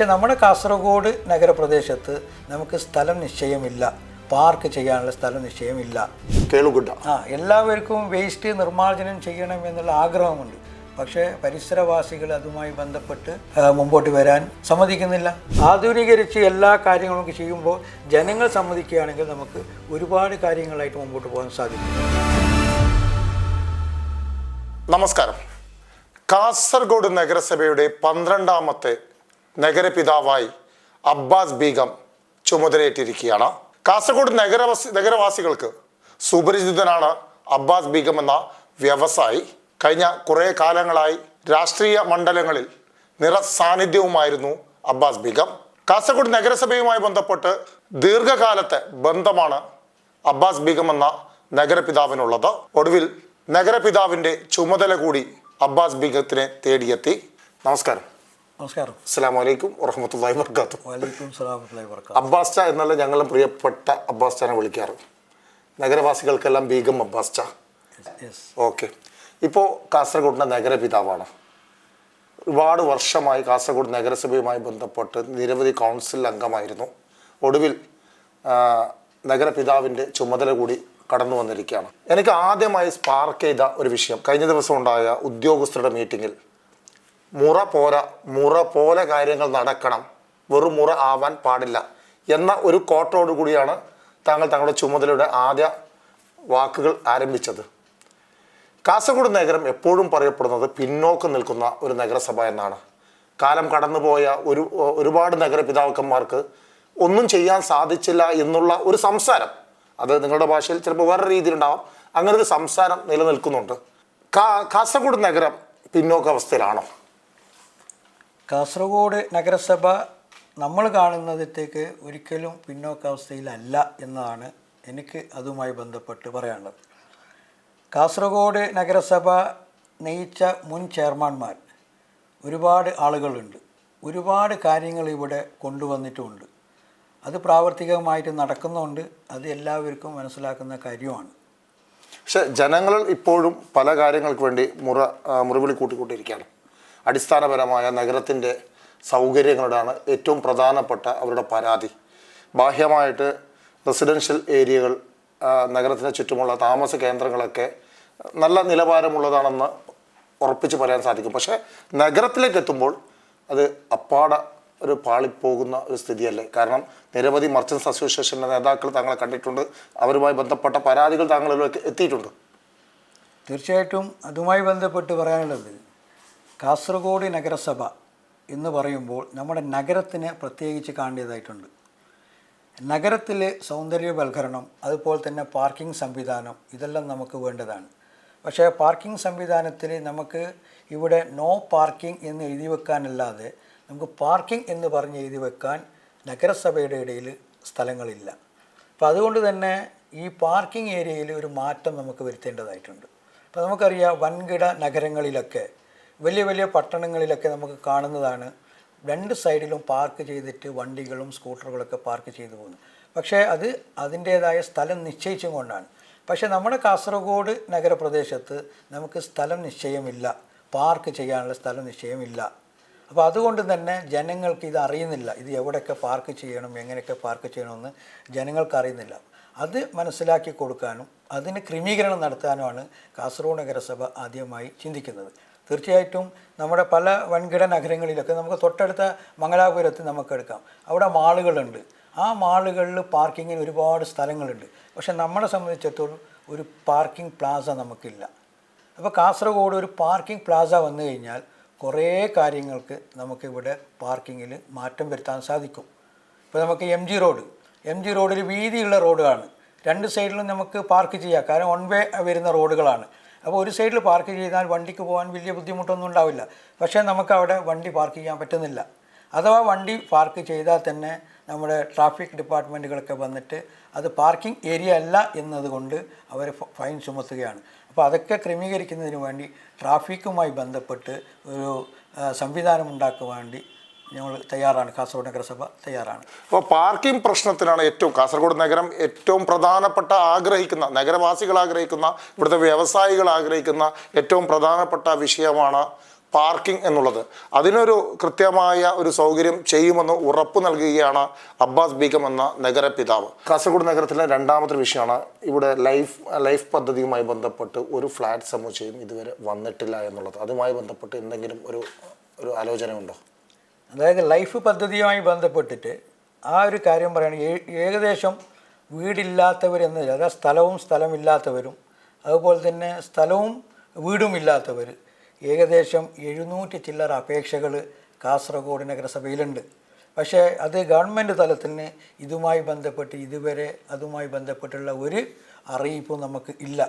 പക്ഷെ നമ്മുടെ കാസർഗോഡ് നഗരപ്രദേശത്ത് നമുക്ക് സ്ഥലം നിശ്ചയമില്ല. പാർക്ക് ചെയ്യാനുള്ള സ്ഥലം നിശ്ചയമില്ല. കേളുകുട്ട ആ എല്ലാവർക്കും വേസ്റ്റ് നിർമ്മാർജനം ചെയ്യണം എന്നുള്ള ആഗ്രഹമുണ്ട്. പക്ഷേ പരിസരവാസികൾ അതുമായി ബന്ധപ്പെട്ട് മുമ്പോട്ട് വരാൻ സമ്മതിക്കുന്നില്ല. ആധുനികരിച്ച് എല്ലാ കാര്യങ്ങളും ചെയ്യുമ്പോൾ ജനങ്ങൾ സമ്മതിക്കുകയാണെങ്കിൽ നമുക്ക് ഒരുപാട് കാര്യങ്ങളായിട്ട് മുമ്പോട്ട് പോകാൻ സാധിക്കും. നമസ്കാരം. കാസർഗോഡ് നഗരസഭയുടെ പന്ത്രണ്ടാമത്തെ നഗരപിതാവായി അബ്ബാസ് ബീഗം ചുമതലയേറ്റിരിക്കുകയാണ്. കാസർഗോഡ് നഗരവാസി നഗരവാസികൾക്ക് സുപരിചിതനാണ് അബ്ബാസ് ബീഗം എന്ന വ്യവസായി. കഴിഞ്ഞ കുറേ കാലങ്ങളായി രാഷ്ട്രീയ മണ്ഡലങ്ങളിൽ നിറസാന്നിധ്യവുമായിരുന്നു അബ്ബാസ് ബീഗം. കാസർഗോഡ് നഗരസഭയുമായി ബന്ധപ്പെട്ട് ദീർഘകാലത്തെ ബന്ധമാണ് അബ്ബാസ് ബീഗം എന്ന നഗരപിതാവിനുള്ളത്. ഒടുവിൽ നഗരപിതാവിന്റെ ചുമതല കൂടി അബ്ബാസ് ബീഗത്തിനെ തേടിയെത്തി. നമസ്കാരം. നമസ്കാരം. വറഹമത്തല്ലാഹി വർക്കാത്തു വലൈക്കും അബ്ബാസ് ചാ എന്നുള്ള ഞങ്ങളും പ്രിയപ്പെട്ട അബ്ബാസ് ചാനെ വിളിക്കാറ്. നഗരവാസികൾക്കെല്ലാം ബീഗം അബ്ബാസ് ചാ. ഓക്കെ. ഇപ്പോൾ കാസർഗോഡിന്റെ നഗരപിതാവാണ്. ഒരുപാട് വർഷമായി കാസർഗോഡ് നഗരസഭയുമായി ബന്ധപ്പെട്ട് നിരവധി കൗൺസിൽ അംഗമായിരുന്നു. ഒടുവിൽ നഗരപിതാവിന്റെ ചുമതല കൂടി കടന്നു വന്നിരിക്കുകയാണ്. എനിക്ക് ആദ്യമായി സ്പാർക്ക് ചെയ്ത ഒരു വിഷയം കഴിഞ്ഞ ദിവസം ഉണ്ടായ ഉദ്യോഗസ്ഥരുടെ മീറ്റിങ്ങിൽ മുറ പോര മുറ പോലെ കാര്യങ്ങൾ നടക്കണം. വെറും മുറ ആവാൻ പാടില്ല. എന്ന ഒരു കോട്ടോടു കൂടിയാണ് താങ്കൾ തങ്ങളുടെ ചുമതലയുടെ ആദ്യ വാക്കുകൾ ആരംഭിച്ചത്. കാസർഗോഡ് നഗരം എപ്പോഴും പറയപ്പെടുന്നത് പിന്നോക്കം നിൽക്കുന്ന ഒരു നഗരസഭ എന്നാണ്. കാലം കടന്നുപോയ ഒരു ഒരുപാട് നഗരപിതാക്കന്മാർക്ക് ഒന്നും ചെയ്യാൻ സാധിച്ചില്ല എന്നുള്ള ഒരു സംസാരം. അത് നിങ്ങളുടെ ഭാഷയിൽ ചിലപ്പോൾ വേറെ രീതിയിലുണ്ടാവാം. അങ്ങനെ ഒരു സംസാരം നിലനിൽക്കുന്നുണ്ട്. കാസർഗോഡ് നഗരം പിന്നോക്കാവസ്ഥയിലാണോ കാസർഗോഡ് നഗരസഭ നമ്മൾ കാണുന്നതിലേക്ക് ഒരിക്കലും പിന്നോക്കാവസ്ഥയിലല്ല എന്നതാണ് എനിക്ക് അതുമായി ബന്ധപ്പെട്ട് പറയാനുള്ളത്. കാസർഗോഡ് നഗരസഭ നയിച്ച മുൻ ചെയർമാൻമാർ ഒരുപാട് ആളുകളുണ്ട്. ഒരുപാട് കാര്യങ്ങൾ ഇവിടെ കൊണ്ടുവന്നിട്ടുമുണ്ട്. അത് പ്രാവർത്തികമായിട്ട് നടക്കുന്നുണ്ട്. അത് എല്ലാവർക്കും മനസ്സിലാക്കുന്ന കാര്യമാണ്. പക്ഷെ ജനങ്ങൾ ഇപ്പോഴും പല കാര്യങ്ങൾക്ക് വേണ്ടി മുറ മുറിവിളി കൂട്ടിക്കൊണ്ടിരിക്കുകയാണ്. അടിസ്ഥാനപരമായ നഗരത്തിന്റെ സൗകര്യങ്ങളോടാണ് ഏറ്റവും പ്രധാനപ്പെട്ട അവരുടെ പരാതി. ബാഹ്യമായിട്ട് റെസിഡൻഷ്യൽ ഏരിയകൾ നഗരത്തിന് ചുറ്റുമുള്ള താമസ കേന്ദ്രങ്ങളൊക്കെ നല്ല നിലവാരമുള്ളതാണെന്ന് ഉറപ്പിച്ച് പറയാൻ സാധിക്കും. പക്ഷേ നഗരത്തിലേക്ക് എത്തുമ്പോൾ അത് അപ്പാട ഒരു പാളിപ്പോകുന്ന ഒരു സ്ഥിതിയല്ലേ? കാരണം നിരവധി മർച്ചൻസ് അസോസിയേഷന്റെ നേതാക്കൾ താങ്കളെ കണ്ടിട്ടുണ്ട്. അവരുമായി ബന്ധപ്പെട്ട പരാതികൾ താങ്കളിലേക്ക് എത്തിയിട്ടുണ്ട്. തീർച്ചയായിട്ടും അതുമായി ബന്ധപ്പെട്ട് പറയാനുള്ളത് കാസർഗോഡ് നഗരസഭ എന്ന് പറയുമ്പോൾ നമ്മുടെ നഗരത്തിന് പ്രത്യേകിച്ച് കാണേണ്ടതായിട്ടുണ്ട്. നഗരത്തിലെ സൗന്ദര്യവൽക്കരണം അതുപോലെ തന്നെ പാർക്കിംഗ് സംവിധാനം ഇതെല്ലാം നമുക്ക് വേണ്ടതാണ്. പക്ഷേ പാർക്കിംഗ് സംവിധാനത്തിൽ നമുക്ക് ഇവിടെ നോ പാർക്കിംഗ് എന്ന് എഴുതി വെക്കാനല്ലാതെ നമുക്ക് പാർക്കിംഗ് എന്ന് പറഞ്ഞ് എഴുതി വെക്കാൻ നഗരസഭയുടെ ഇടയിൽ സ്ഥലങ്ങളില്ല. അപ്പോൾ അതുകൊണ്ട് തന്നെ ഈ പാർക്കിംഗ് ഏരിയയിൽ ഒരു മാറ്റം നമുക്ക് വരുത്തേണ്ടതായിട്ടുണ്ട്. അപ്പോൾ നമുക്കറിയാം വൻകിട നഗരങ്ങളിലൊക്കെ വലിയ വലിയ പട്ടണങ്ങളിലൊക്കെ നമുക്ക് കാണുന്നതാണ്. രണ്ട് സൈഡിലും പാർക്ക് ചെയ്തിട്ട് വണ്ടികളും സ്കൂട്ടറുകളൊക്കെ പാർക്ക് ചെയ്തു പോകുന്നു. പക്ഷേ അത് അതിന്റേതായ സ്ഥലം നിശ്ചയിച്ചും കൊണ്ടാണ്. പക്ഷേ നമ്മുടെ കാസർഗോഡ് നഗരപ്രദേശത്ത് നമുക്ക് സ്ഥലം നിശ്ചയമില്ല. പാർക്ക് ചെയ്യാനുള്ള സ്ഥലം നിശ്ചയമില്ല. അപ്പോൾ അതുകൊണ്ട് തന്നെ ജനങ്ങൾക്ക് ഇത് അറിയുന്നില്ല. ഇത് എവിടെയൊക്കെ പാർക്ക് ചെയ്യണം എങ്ങനെയൊക്കെ പാർക്ക് ചെയ്യണമെന്ന് ജനങ്ങൾക്ക് അറിയുന്നില്ല. അത് മനസ്സിലാക്കി കൊടുക്കാനും അതിന് ക്രമീകരണം നടത്താനുമാണ് കാസർഗോഡ് നഗരസഭ ആദ്യമായി ചിന്തിക്കുന്നത്. തീർച്ചയായിട്ടും നമ്മുടെ പല വൻകിട നഗരങ്ങളിലൊക്കെ നമുക്ക് തൊട്ടടുത്ത മംഗലാപുരത്ത് നമുക്ക് എടുക്കാം. അവിടെ മാളുകളുണ്ട്. ആ മാളുകളിൽ പാർക്കിങ്ങിന് ഒരുപാട് സ്ഥലങ്ങളുണ്ട്. പക്ഷെ നമ്മളെ സംബന്ധിച്ചിടത്തോളം ഒരു പാർക്കിംഗ് പ്ലാസ നമുക്കില്ല. അപ്പോൾ കാസർഗോഡ് ഒരു പാർക്കിംഗ് പ്ലാസ വന്നു കഴിഞ്ഞാൽ കുറേ കാര്യങ്ങൾക്ക് നമുക്കിവിടെ പാർക്കിങ്ങിൽ മാറ്റം വരുത്താൻ സാധിക്കും. ഇപ്പോൾ നമുക്ക് M G road. M G റോഡിൽ വീതിയുള്ള റോഡാണ് രണ്ട് സൈഡിലും നമുക്ക് പാർക്ക് ചെയ്യാം. കാരണം വൺ വേ വരുന്ന റോഡുകളാണ്. അപ്പോൾ ഒരു സൈഡിൽ പാർക്ക് ചെയ്താൽ വണ്ടിക്ക് പോകാൻ വലിയ ബുദ്ധിമുട്ടൊന്നും ഉണ്ടാവില്ല. പക്ഷേ നമുക്ക് അവിടെ വണ്ടി പാർക്ക് ചെയ്യാൻ പറ്റുന്നില്ല. അഥവാ വണ്ടി പാർക്ക് ചെയ്താൽ തന്നെ നമ്മുടെ ട്രാഫിക് ഡിപ്പാർട്ട്മെന്റുകളൊക്കെ വന്നിട്ട് അത് പാർക്കിംഗ് ഏരിയ അല്ല എന്നതുകൊണ്ട് അവർ ഫൈൻ ചുമത്തുകയാണ്. അപ്പോൾ അതൊക്കെ ക്രമീകരിക്കുന്നതിന് വേണ്ടി ട്രാഫിക്കുമായി ബന്ധപ്പെട്ട് ഒരു സംവിധാനം ഉണ്ടാക്കുവാൻ വേണ്ടി ഞങ്ങൾ തയ്യാറാണ്. കാസർഗോഡ് നഗരസഭ തയ്യാറാണ്. അപ്പോൾ പാർക്കിംഗ് പ്രശ്നത്തിനാണ് ഏറ്റവും കാസർഗോഡ് നഗരം ഏറ്റവും പ്രധാനപ്പെട്ട ആഗ്രഹിക്കുന്ന നഗരവാസികൾ ആഗ്രഹിക്കുന്ന ഇവിടുത്തെ വ്യവസായികൾ ആഗ്രഹിക്കുന്ന ഏറ്റവും പ്രധാനപ്പെട്ട വിഷയമാണ് പാർക്കിംഗ് എന്നുള്ളത്. അതിനൊരു കൃത്യമായ ഒരു സൗകര്യം ചെയ്യുമെന്ന് ഉറപ്പ് നൽകുകയാണ് അബ്ബാസ് ബീഗം എന്ന നഗരപിതാവ്. കാസർഗോഡ് നഗരത്തിലെ രണ്ടാമത്തെ വിഷയമാണ് ഇവിടെ ലൈഫ് ലൈഫ് പദ്ധതിയുമായി ബന്ധപ്പെട്ട് ഒരു ഫ്ലാറ്റ് സമുച്ചയം ഇതുവരെ വന്നിട്ടില്ല എന്നുള്ളത്. അതുമായി ബന്ധപ്പെട്ട് എന്തെങ്കിലും ഒരു ഒരു ആലോചനയുണ്ടോ? അതായത് ലൈഫ് പദ്ധതിയുമായി ബന്ധപ്പെട്ടിട്ട് ആ ഒരു കാര്യം പറയുകയാണെങ്കിൽ ഏകദേശം വീടില്ലാത്തവർ എന്നതിൽ അതായത് സ്ഥലവും സ്ഥലമില്ലാത്തവരും അതുപോലെ തന്നെ സ്ഥലവും വീടും ഇല്ലാത്തവർ ഏകദേശം എഴുന്നൂറ്റി ചില്ലറ അപേക്ഷകൾ കാസർഗോഡ് നഗരസഭയിലുണ്ട്. പക്ഷേ അത് ഗവൺമെന്റ് തലത്തിന് ഇതുമായി ബന്ധപ്പെട്ട് ഇതുവരെ അതുമായി ബന്ധപ്പെട്ടുള്ള ഒരു അറിയിപ്പും നമുക്ക് ഇല്ല.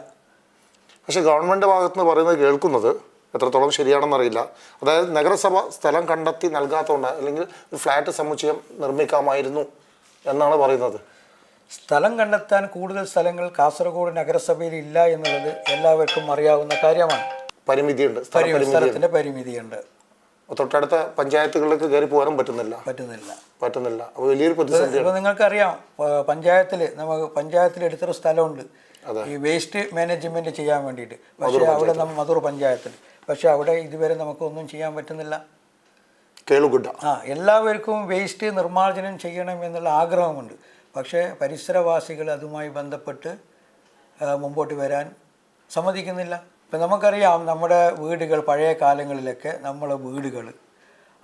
പക്ഷേ ഗവൺമെന്റ് ഭാഗത്ത് നിന്ന് പറയുന്നത് കേൾക്കുന്നത് എത്രത്തോളം ശരിയാണെന്നറിയില്ല. അതായത് നഗരസഭ സ്ഥലം കണ്ടെത്തി നൽകാത്തതുകൊണ്ട് അല്ലെങ്കിൽ ഒരു ഫ്ലാറ്റ് സമുച്ചയം നിർമ്മിക്കാമായിരുന്നു എന്നാണ് പറയുന്നത്. സ്ഥലം കണ്ടെത്താൻ കൂടുതൽ സ്ഥലങ്ങൾ കാസർഗോഡ് നഗരസഭയിൽ ഇല്ല എന്നുള്ളത് എല്ലാവർക്കും അറിയാവുന്ന കാര്യമാണ്. പരിമിതിയുണ്ട്. സ്ഥലത്തിന്റെ പരിമിതിയുണ്ട്. തൊട്ടടുത്ത പഞ്ചായത്തുകളിലേക്ക് കയറി പോകാനും പറ്റുന്നില്ല. പറ്റുന്നില്ല. പറ്റുന്നില്ല. അപ്പോൾ വലിയൊരു പ്രതിസന്ധി ഇപ്പോൾ നിങ്ങൾക്കറിയാം പഞ്ചായത്തിൽ നമുക്ക് പഞ്ചായത്തിൽ എടുത്തൊരു സ്ഥലമുണ്ട്. ഈ വേസ്റ്റ് മാനേജ്മെന്റ് ചെയ്യാൻ വേണ്ടിയിട്ട്. പക്ഷേ അവിടെ നമ്മൾ മധുർ പഞ്ചായത്തിൽ. പക്ഷേ അവിടെ ഇതുവരെ നമുക്കൊന്നും ചെയ്യാൻ പറ്റുന്നില്ല. കേളുകുട്ട. ആ എല്ലാവർക്കും വേസ്റ്റ് നിർമ്മാർജനം ചെയ്യണം എന്നുള്ള ആഗ്രഹമുണ്ട്. പക്ഷേ പരിസരവാസികൾ അതുമായി ബന്ധപ്പെട്ട് മുമ്പോട്ട് വരാൻ സമ്മതിക്കുന്നില്ല. ഇപ്പം നമുക്കറിയാം നമ്മുടെ വീടുകൾ പഴയ കാലങ്ങളിലൊക്കെ നമ്മളെ വീടുകൾ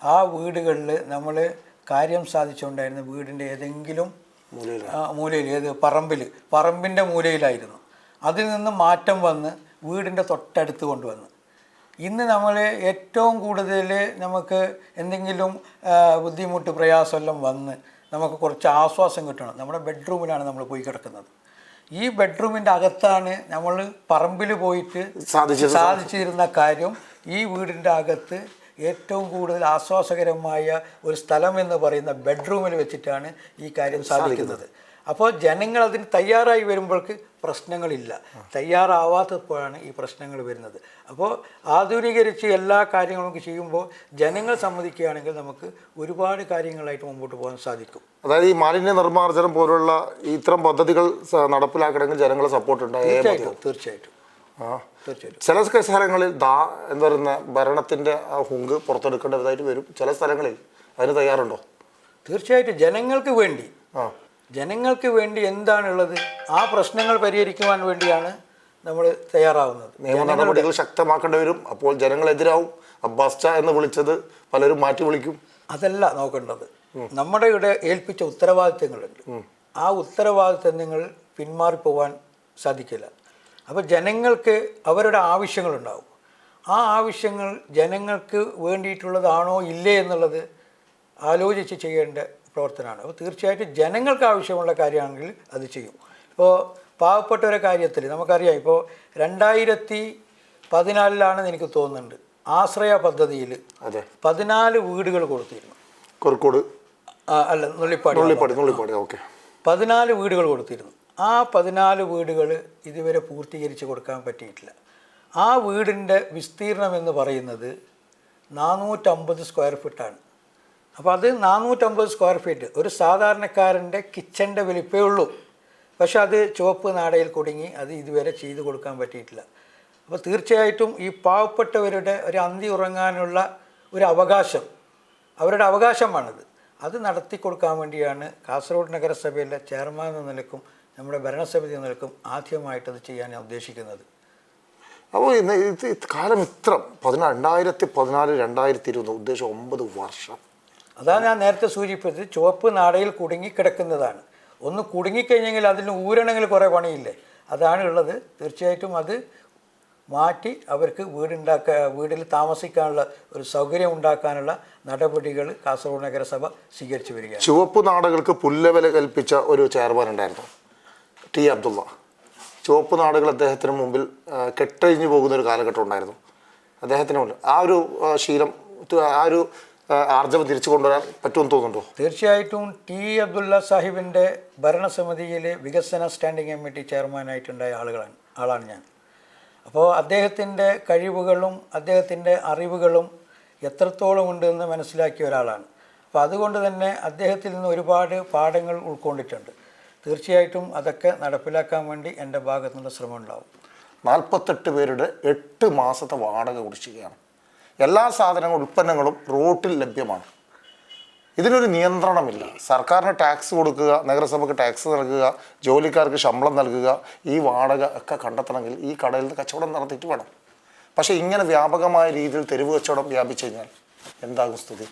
ആ വീടുകളിൽ നമ്മൾ കാര്യം സാധിച്ചുകൊണ്ടായിരുന്നു വീടിന്റെ ഏതെങ്കിലും മൂലയിൽ ഏത്? പറമ്പിൽ. പറമ്പിന്റെ മൂലയിലായിരുന്നു. അതിൽ നിന്ന് മാറ്റം വന്ന് വീടിന്റെ തൊട്ടടുത്ത് കൊണ്ടുവന്ന്. ഇന്ന് നമ്മൾ ഏറ്റവും കൂടുതൽ നമുക്ക് എന്തെങ്കിലും ബുദ്ധിമുട്ട് പ്രയാസമെല്ലാം വന്ന് നമുക്ക് കുറച്ച് ആശ്വാസം കിട്ടണം. നമ്മുടെ ബെഡ്റൂമിലാണ് നമ്മൾ പോയി കിടക്കുന്നത്. ഈ ബെഡ്റൂമിന്റെ അകത്താണ് നമ്മൾ പറമ്പിൽ പോയിട്ട് സാധിച്ചിരുന്ന കാര്യം ഈ വീടിന്റെ അകത്ത് ഏറ്റവും കൂടുതൽ ആശ്വാസകരമായ ഒരു സ്ഥലം എന്ന് പറയുന്ന ബെഡ്റൂമിൽ വെച്ചിട്ടാണ് ഈ കാര്യം സാധിക്കുന്നത്. അപ്പോൾ ജനങ്ങൾ അതിന് തയ്യാറായി വരുമ്പോൾക്ക് പ്രശ്നങ്ങളില്ല. തയ്യാറാവാത്തപ്പോഴാണ് ഈ പ്രശ്നങ്ങൾ വരുന്നത്. അപ്പോൾ ആധുനീകരിച്ച് എല്ലാ കാര്യങ്ങളും ചെയ്യുമ്പോൾ ജനങ്ങൾ സമ്മതിക്കുകയാണെങ്കിൽ നമുക്ക് ഒരുപാട് കാര്യങ്ങളായിട്ട് മുമ്പോട്ട് പോകാൻ സാധിക്കും. അതായത് ഈ മാലിന്യ നിർമ്മാർജനം പോലുള്ള ഇത്തരം പദ്ധതികൾ നടപ്പിലാക്കണമെങ്കിൽ ജനങ്ങളെ സപ്പോർട്ട് ഉണ്ടായേ തീർച്ചയായിട്ടും. ചില സ്ഥലങ്ങളിൽ ദാ എന്ന് പറയുന്ന ഭരണത്തിന്റെ ആ ഹുങ്ക് പുറത്തെടുക്കേണ്ടതായിട്ട് വരും. ചില സ്ഥലങ്ങളിൽ അതിന് തയ്യാറുണ്ടോ? തീർച്ചയായിട്ടും. ജനങ്ങൾക്ക് വേണ്ടി. ജനങ്ങൾക്ക് വേണ്ടി എന്താണുള്ളത്? ആ പ്രശ്നങ്ങൾ പരിഹരിക്കുവാൻ വേണ്ടിയാണ് നമ്മൾ തയ്യാറാവുന്നത്. നിയമ നടപടികൾ ശക്തമാക്കേണ്ടി വരും. അപ്പോൾ ജനങ്ങളെതിരാവും. അബ്ബാസ് ചാ എന്ന് വിളിച്ചത് പലരും മാറ്റി വിളിക്കും. അതല്ല നോക്കേണ്ടത്. നമ്മുടെ ഇവിടെ ഏൽപ്പിച്ച ഉത്തരവാദിത്തങ്ങളുണ്ട്. ആ ഉത്തരവാദിത്തങ്ങൾ പിന്മാറിപ്പോവാൻ സാധിക്കില്ല. അപ്പോൾ ജനങ്ങൾക്ക് അവരുടെ ആവശ്യങ്ങളുണ്ടാവും. ആ ആവശ്യങ്ങൾ ജനങ്ങൾക്ക് വേണ്ടിയിട്ടുള്ളതാണോ ഇല്ലേ എന്നുള്ളത് ആലോചിച്ച് ചെയ്യേണ്ട പ്രവർത്തനമാണ്. അപ്പോൾ തീർച്ചയായിട്ടും ജനങ്ങൾക്ക് ആവശ്യമുള്ള കാര്യമാണെങ്കിൽ അത് ചെയ്യും. ഇപ്പോൾ പാവപ്പെട്ടവരുടെ കാര്യത്തിൽ നമുക്കറിയാം ഇപ്പോൾ രണ്ടായിരത്തി പതിനാലിലാണെന്ന് എനിക്ക് തോന്നുന്നുണ്ട് ആശ്രയ പദ്ധതിയിൽ അതെ. പതിനാല് വീടുകൾ കൊടുത്തിരുന്നു. കോഴിക്കോട് അല്ല നുള്ളിപ്പാടി നുള്ളിപ്പാടി നുള്ളിപ്പാടി ഓക്കെ. പതിനാല് വീടുകൾ കൊടുത്തിരുന്നു. ആ പതിനാല് വീടുകൾ ഇതുവരെ പൂർത്തീകരിച്ച് കൊടുക്കാൻ പറ്റിയിട്ടില്ല. ആ വീടിന്റെ വിസ്തീർണം എന്ന് പറയുന്നത് നാനൂറ്റമ്പത് സ്ക്വയർ ഫീറ്റാണ്. അപ്പോൾ അത് നാനൂറ്റമ്പത് സ്ക്വയർ ഫീറ്റ് ഒരു സാധാരണക്കാരന്റെ കിച്ചന്റെ വലിപ്പേ ഉള്ളൂ. പക്ഷെ അത് ചുവപ്പ് നാടയിൽ കുടുങ്ങി അത് ഇതുവരെ ചെയ്തു കൊടുക്കാൻ പറ്റിയിട്ടില്ല. അപ്പോൾ തീർച്ചയായിട്ടും ഈ പാവപ്പെട്ടവരുടെ ഒരു അന്തി ഉറങ്ങാനുള്ള ഒരു അവകാശം അവരുടെ അവകാശമാണത്. അത് നടത്തി കൊടുക്കാൻ വേണ്ടിയാണ് കാസർഗോഡ് നഗരസഭയിലെ ചെയർമാൻ എന്ന നിലക്കും നമ്മുടെ ഭരണസമിതി നിൽക്കും ആദ്യമായിട്ട് അത് ചെയ്യാൻ ഞാൻ ഉദ്ദേശിക്കുന്നത്. അപ്പോൾ ഇന്ന് ഇത് കാലം ഇത്ര പതിനാ രണ്ടായിരത്തി പതിനാല് രണ്ടായിരത്തി ഇരുപത് ഉദ്ദേശം ഒമ്പത് വർഷം. അതാണ് ഞാൻ നേരത്തെ സൂചിപ്പിച്ചത് ചുവപ്പ് നാടയിൽ കുടുങ്ങി കിടക്കുന്നതാണ്. ഒന്ന് കുടുങ്ങിക്കഴിഞ്ഞെങ്കിൽ അതിന് ഊരണമെങ്കിൽ കുറേ പണിയില്ലേ? അതാണ് ഉള്ളത്. തീർച്ചയായിട്ടും അത് മാറ്റി അവർക്ക് വീടുണ്ടാക്ക വീട്ടിൽ താമസിക്കാനുള്ള ഒരു സൗകര്യം ഉണ്ടാക്കാനുള്ള നടപടികൾ കാസർഗോഡ് നഗരസഭ സ്വീകരിച്ചു വരികയാണ്. ചുവപ്പ് നാടകൾക്ക് പുല്ലവില കൽപ്പിച്ച ഒരു ചെയർമാൻ ഉണ്ടായിരുന്നു. ടി അബ്ദുള്ള. ചുവപ്പ് നാടുകൾ അദ്ദേഹത്തിന് മുമ്പിൽ കെട്ടഴിഞ്ഞു പോകുന്ന ഒരു കാലഘട്ടം ഉണ്ടായിരുന്നു. അദ്ദേഹത്തിന് മുന്നിൽ ആ ഒരു ശീലം ആ ഒരു ആർജവം തിരിച്ചു കൊണ്ടുവരാൻ പറ്റുമെന്ന് തോന്നുന്നുണ്ടോ? തീർച്ചയായിട്ടും ടി അബ്ദുള്ള സാഹിബിന്റെ ഭരണസമിതിയിലെ വികസന സ്റ്റാൻഡിംഗ് കമ്മിറ്റി ചെയർമാനായിട്ടുണ്ടായ ആളുകളാണ് ആളാണ് ഞാൻ. അപ്പോൾ അദ്ദേഹത്തിന്റെ കഴിവുകളും അദ്ദേഹത്തിന്റെ അറിവുകളും എത്രത്തോളം ഉണ്ടെന്ന് മനസ്സിലാക്കിയ ഒരാളാണ്. അപ്പോൾ അതുകൊണ്ട് തന്നെ അദ്ദേഹത്തിൽ നിന്ന് ഒരുപാട് പാഠങ്ങൾ ഉൾക്കൊണ്ടിട്ടുണ്ട്. തീർച്ചയായിട്ടും അതൊക്കെ നടപ്പിലാക്കാൻ വേണ്ടി എന്റെ ഭാഗത്തുനിന്ന് ശ്രമം ഉണ്ടാവും നാൽപ്പത്തെട്ട് പേരുടെ എട്ട് മാസത്തെ വാടക കുടിശ്ശികയാണ്. എല്ലാ സാധനങ്ങളും ഉൽപ്പന്നങ്ങളും റോട്ടിൽ ലഭ്യമാണ്. ഇതിനൊരു നിയന്ത്രണമില്ല. സർക്കാരിന് ടാക്സ് കൊടുക്കുക നഗരസഭയ്ക്ക് ടാക്സ് നൽകുക ജോലിക്കാർക്ക് ശമ്പളം നൽകുക ഈ വാടക ഒക്കെ കണ്ടെത്തണമെങ്കിൽ ഈ കടയിൽ നിന്ന് കച്ചവടം നടത്തിയിട്ട് വേണം. പക്ഷേ ഇങ്ങനെ വ്യാപകമായ രീതിയിൽ തെരുവ് കച്ചവടം വ്യാപിച്ചു കഴിഞ്ഞാൽ എന്താകും സ്ഥിതി?